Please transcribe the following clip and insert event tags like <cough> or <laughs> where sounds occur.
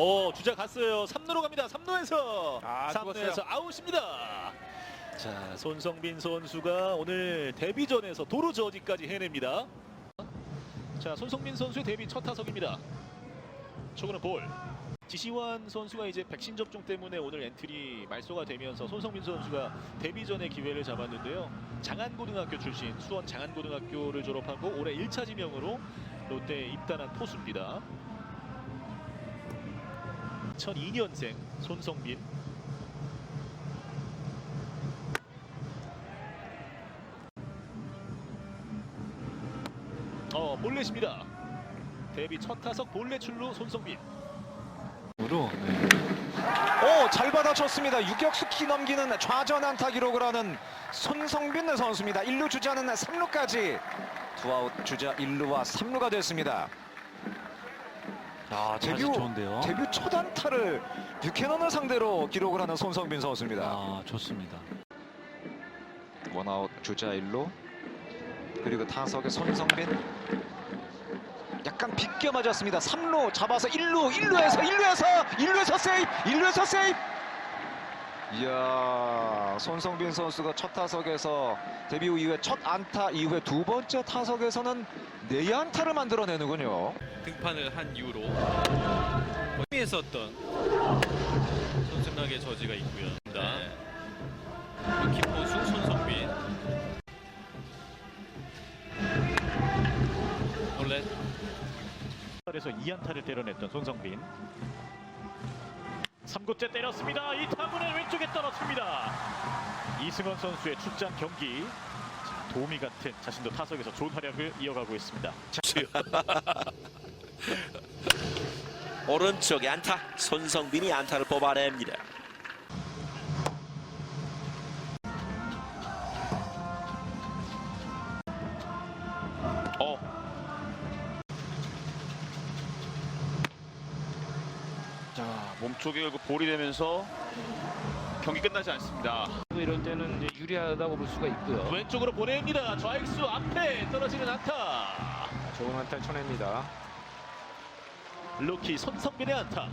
어 주자 갔어요. 3루로 갑니다. 3루에서 아, 3루에서 아웃입니다. 자 손성빈 선수가 오늘 데뷔전에서 도루 저지까지 해냅니다. 자 손성빈 선수의 데뷔 첫 타석입니다. 초구는 볼. 지시환 선수가 이제 백신 접종 때문에 오늘 엔트리 말소가 되면서 손성빈 선수가 데뷔전의 기회를 잡았는데요. 장안고등학교 출신 수원 장안고등학교를 졸업하고 올해 1차 지명으로 롯데에 입단한 포수입니다. 2002년생 손성빈 어 볼넷입니다. 데뷔 첫 타석 볼넷 출루 손성빈 으로 오, 잘 받아쳤습니다. 유격수 키 넘기는 좌전 안타 기록을 하는 손성빈 선수입니다. 1루 주자는 3루까지 투아웃 주자 1루와 3루가 됐습니다. 아, 데뷔, 좋은데요. 데뷔 첫 안타를 뷰캐넌을 상대로 기록을 하는 손성빈 선수입니다. 아 좋습니다. 원아웃 주자 1루 그리고 타석의 손성빈 약간 빗겨 맞았습니다 3루 잡아서 1루 1루에서 1루에서 1루에서 세이프 1루에서 세이프 이야 손성빈 선수가 첫 타석에서 데뷔 후 이후에 첫 안타 이후에 두 번째 타석에서는 네 안타를 만들어내는군요 등판을 한 이후로 했었던 손승락의 저지가 있고요. 네. 김포수 손성빈 원래 에서 2안타를 때려냈던 손성빈 3구째 때렸습니다. 이 타구는 왼쪽에 떨어집니다. 이승원 선수의 출장 경기 자, 도미 같은 자신도 타석에서 좋은 활약을 이어가고 있습니다. <laughs> 오른쪽에 안타 손성빈이 안타를 뽑아냅니다. 어. 자 몸쪽에 결국 볼이 되면서 경기 끝나지 않습니다. 이럴 때는 이제 유리하다고 볼 수가 있고요. 왼쪽으로 보냅니다. 좌익수 앞에 떨어지는 안타. 좋은 안타 쳐냅니다. 루키 손성빈의 안타.